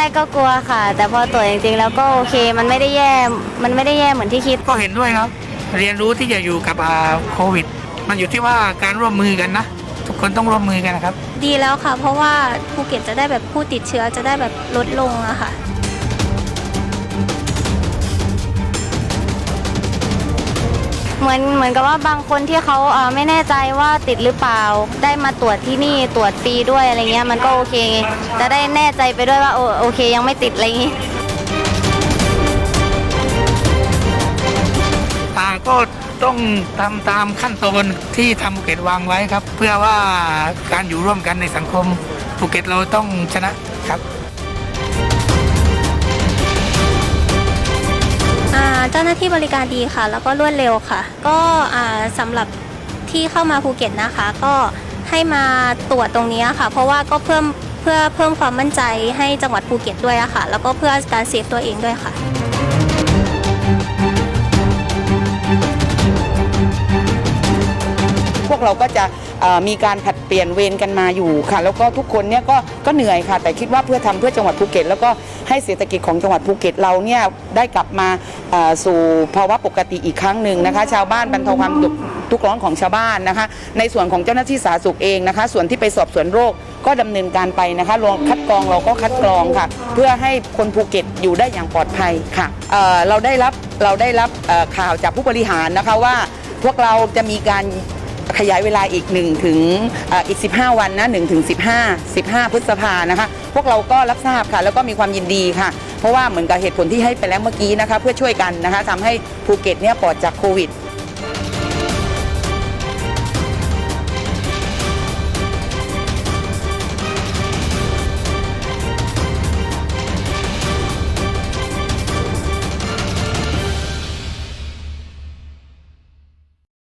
รกก็กลัวค่ะ แต่พอตรวจจริงๆแล้วก็โอเค มันไม่ได้แย่ มันไม่ได้แย่เหมือนที่คิด ก็เห็นด้วยครับ เรียนรู้ที่จะอยู่กับอ่าโควิด มันอยู่ที่ว่าการร่วมมือกันนะ ทุกคนต้องร่วมมือกันนะครับ ดีแล้วค่ะ เพราะว่าภูเก็ตจะได้แบบผู้ติดเชื้อจะได้แบบลดลงอะค่ะ เหมือนเหมือนกับว่าบางคนที่เขาเอ่อไม่แน่ใจว่าติดหรือเปล่า ได้มาตรวจที่นี่ตรวจฟรีด้วยอะไรเงี้ยมันก็โอเคไงจะได้แน่ใจไปด้วยว่าโอโอเคยังไม่ติดอะไรอย่างงี้อ่าก็ต้องทำตามขั้นตอนที่ทางภูเก็ตวางไว้ครับ เพื่อว่าการอยู่ร่วมกันในสังคมภูเก็ตเราต้องชนะครับาเจ้าหน้าที่บริการดีค่ะ แล้วก็รวดเร็วค่ะ ก็อ่าสำหรับที่เข้ามาภูเก็ตนะคะ ก็ให้มาตรวจตรงนี้ค่ะ เพราะว่าก็เพิ่มเพื่อเพิ่มความมั่นใจให้จังหวัดภูเก็ตด้วยะค่ะ แล้วก็เพื่อการเซฟตัวเองด้วยค่ะ เราก็จะมีการผัดเปลี่ยนเวรกันมาอยู่ค่ะ แล้วก็ทุกคนเนี่ยก็ก็เหนื่อยค่ะ แต่คิดว่าเพื่อทำเพื่อจังหวัดภูเก็ต แล้วก็ให้เศรษฐกิจของจังหวัดภูเก็ตเราเนี่ยได้กลับมาสู่ภาวะปกติอีกครั้งหนึ่งนะคะ ชาวบ้านบรรเทาความทุกข์ทุกข์ร้อนของชาวบ้านนะคะ ในส่วนของเจ้าหน้าที่สาธารณสุขเองนะคะ ส่วนที่ไปสอบสวนโรคก็ดำเนินการไปนะคะรวมคัดกรองเราก็คัดกรองค่ะ เพื่อให้คนภูเก็ตอยู่ได้อย่างปลอดภัยค่ะเเราได้รับเราได้รับข่าวจากผู้บริหารนะคะว่าพวกเราจะมีการ ขยายเวลาอีก1ถึงเอ่ออีก 15 วันนะ1ถึง15 15 พฤษภานะคะ พวกเราก็รับทราบค่ะ แล้วก็มีความยินดีค่ะ เพราะว่าเหมือนกับเหตุผลที่ให้ไปแล้วเมื่อกี้นะคะ เพื่อช่วยกันนะคะทำให้ภูเก็ตเนี่ยปลอดจากโควิด